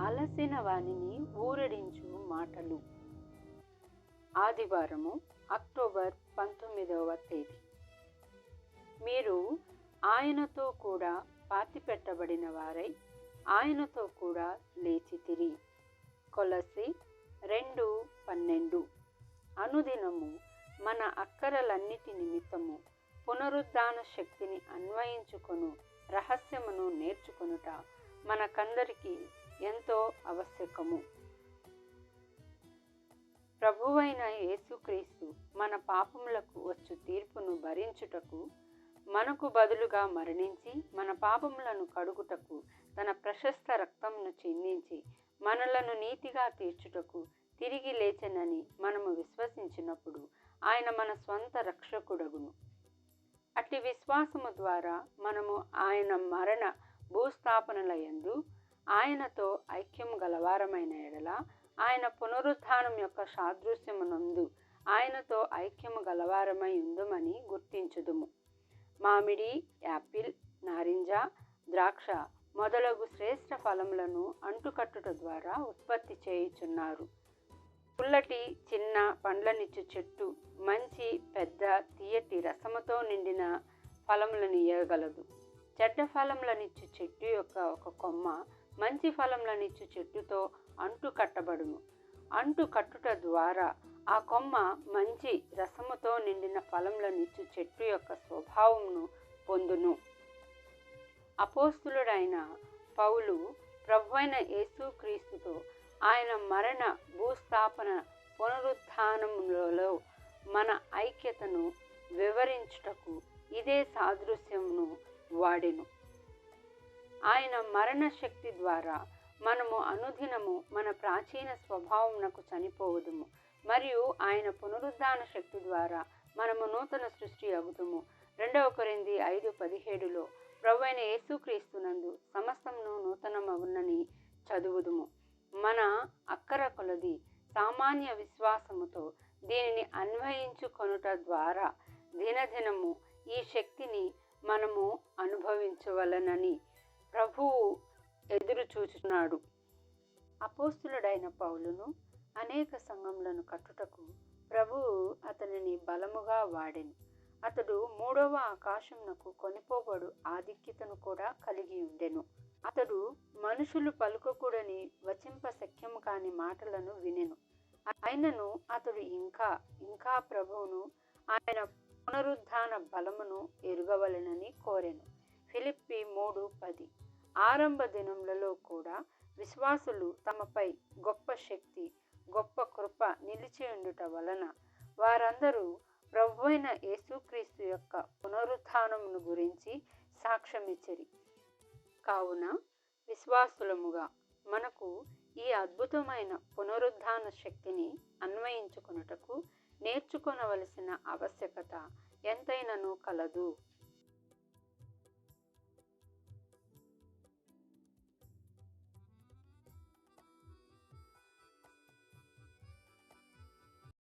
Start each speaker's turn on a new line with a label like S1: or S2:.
S1: అలసిన వానిని ఊరడించు మాటలు. ఆదివారము అక్టోబర్ పంతొమ్మిదవ తేదీ. మీరు ఆయనతో కూడా పాతిపెట్టబడిన వారై ఆయనతో కూడా లేచితిరి కొలసి రెండు పన్నెండు. అనుదినము మన అక్కరలన్నిటి నిమిత్తము పునరుద్ధాన శక్తిని అన్వయించుకొను రహస్యమును నేర్చుకొనుట. మనకందరికీ ఎంతో ఆవశ్యకము. ప్రభువైన యేసుక్రీస్తు మన పాపములకు వచ్చు తీర్పును భరించుటకు మనకు బదులుగా మరణించి మన పాపములను కడుగుటకు తన ప్రశస్త రక్తమును చిందించి మనలను నీతిగా తీర్చుటకు తిరిగి లేచనని మనము విశ్వసించినప్పుడు ఆయన మన స్వంత రక్షకుడగును. అట్టి విశ్వాసము ద్వారా మనము ఆయన మరణ భూస్థాపనల యందు ఆయనతో ఐక్యం గలవారమైన ఎడల ఆయన పునరుత్థానం యొక్క సాదృశ్యమునందు ఆయనతో ఐక్యము గలవారమై ఉందమని గుర్తించుదుము. మామిడి యాపిల్ నారింజ ద్రాక్ష మొదలగు శ్రేష్ఠ ఫలములను అంటుకట్టుట ద్వారా ఉత్పత్తి చేయుచున్నారు. పుల్లటి చిన్న పండ్లనిచ్చు చెట్టు మంచి పెద్ద తీయటి రసముతో నిండిన ఫలములను ఇయ్యగలదు. చెడ్డ ఫలములనిచ్చు చెట్టు యొక్క ఒక కొమ్మ మంచి ఫలములనిచ్చు చెట్టుతో అంటు కట్టబడును. అంటు కట్టుట ద్వారా ఆ కొమ్మ మంచి రసముతో నిండిన ఫలములనిచ్చు చెట్టు యొక్క స్వభావమును పొందును. అపోస్తులుడైన పౌలు ప్రభువైన యేసుక్రీస్తుతో ఆయన మరణ భూస్థాపన పునరుత్నములలో మన ఐక్యతను వివరించుటకు ఇదే సాదృశ్యమును వాడెను. ఆయన మరణ శక్తి ద్వారా మనము అనుదినము మన ప్రాచీన స్వభావమునకు చనిపోవదుము. మరియు ఆయన పునరుద్ధాన శక్తి ద్వారా మనము నూతన సృష్టి అగుదుము రెండవ కొరింది ఐదు పదిహేడులో ప్రభు అయిన యేసుక్రీస్తునందు సమస్తమును నూతనమగునని చదువుదుము. మన అక్కర కొలది సామాన్య విశ్వాసముతో దీనిని అన్వయించుకొనుట ద్వారా దినదినము ఈ శక్తిని మనము అనుభవించవలనని ప్రభువు ఎదురు చూచున్నాడు అపోస్తులుడైన పౌలును అనేక సంఘములను కట్టుటకు ప్రభువు అతనిని బలముగా వాడెను. అతడు మూడవ ఆకాశమునకు కొనిపోబడు ఆధిక్యతను కూడా కలిగి ఉండెను. అతడు మనుషులు పలుకకూడని వచింప శక్యము కాని మాటలను వినెను. ఆయనను అతడు ఇంకా ఇంకా ప్రభువును ఆయన పునరుద్ధాన బలమును ఎరుగవలెనని కోరెను. ఫిలిప్పి మూడు పది. ఆరంభ దినములలో కూడా విశ్వాసులు తమపై గొప్ప శక్తి గొప్ప కృప నిలిచి ఉండుట వలన వారందరూ ప్రభువైన యేసుక్రీస్తు యొక్క పునరుత్థానమును గురించి సాక్ష్యమిచ్చరి. కావున విశ్వాసులముగా మనకు ఈ అద్భుతమైన పునరుద్ధాన శక్తిని అన్వయించుకొనుటకు నేర్చుకొనవలసిన ఆవశ్యకత ఎంతైనను కలదు.